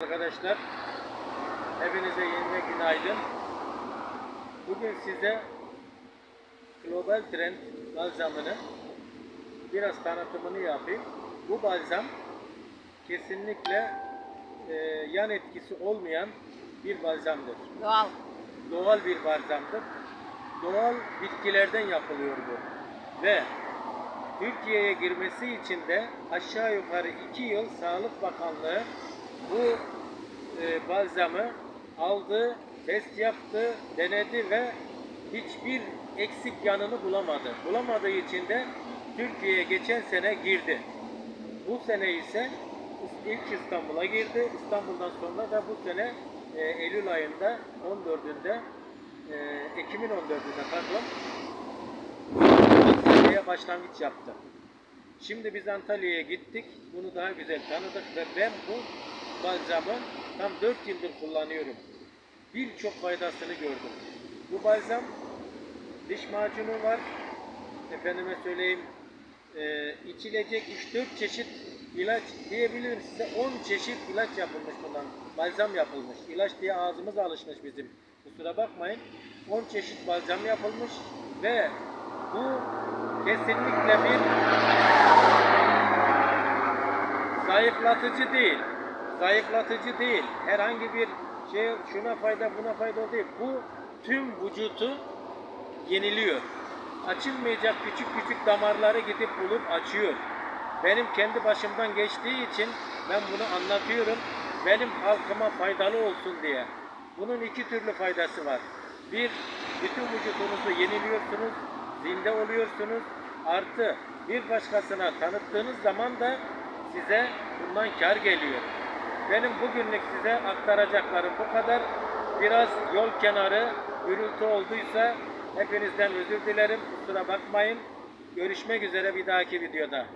Arkadaşlar, hepinize yeniden günaydın. Bugün size Global Trend balzamını biraz tanıtımını yapayım. Bu balzam kesinlikle e, yan etkisi olmayan bir balzamdır. Doğal. Doğal bir balzamdır. Doğal bitkilerden yapılıyor bu. Ve Türkiye'ye girmesi için de aşağı yukarı 2 yıl Sağlık Bakanlığı bu e, balzamı aldı, test yaptı, denedi ve hiçbir eksik yanını bulamadı. Bulamadığı için de Türkiye'ye geçen sene girdi. Bu sene ise ilk İstanbul'a girdi. İstanbul'dan sonra da bu sene e, Eylül ayında 14'ünde e, Ekim'in 14'ünde pardon Antalya'ya başlangıç yaptı. Şimdi biz Antalya'ya gittik. Bunu daha güzel tanıdık ve ben bu balzamı tam 4 yıldır kullanıyorum. Birçok faydasını gördüm. Bu balzam diş macunu var. Efendime söyleyeyim e, içilecek 3-4 çeşit ilaç diyebilirim size 10 çeşit ilaç yapılmış bundan. Balzam yapılmış. İlaç diye ağzımız alışmış bizim. Kusura bakmayın. 10 çeşit balzam yapılmış ve bu kesinlikle bir zayıflatıcı değil. Zayıflatıcı değil. Herhangi bir şey şuna fayda buna fayda değil. Bu tüm vücutu yeniliyor. Açılmayacak küçük küçük damarları gidip bulup açıyor. Benim kendi başımdan geçtiği için ben bunu anlatıyorum. Benim halkıma faydalı olsun diye. Bunun iki türlü faydası var. Bir, bütün vücudunuzu yeniliyorsunuz, zinde oluyorsunuz. Artı bir başkasına tanıttığınız zaman da size bundan kar geliyor. Benim bugünlük size aktaracaklarım bu kadar. Biraz yol kenarı gürültü olduysa hepinizden özür dilerim. Kusura bakmayın. Görüşmek üzere bir dahaki videoda.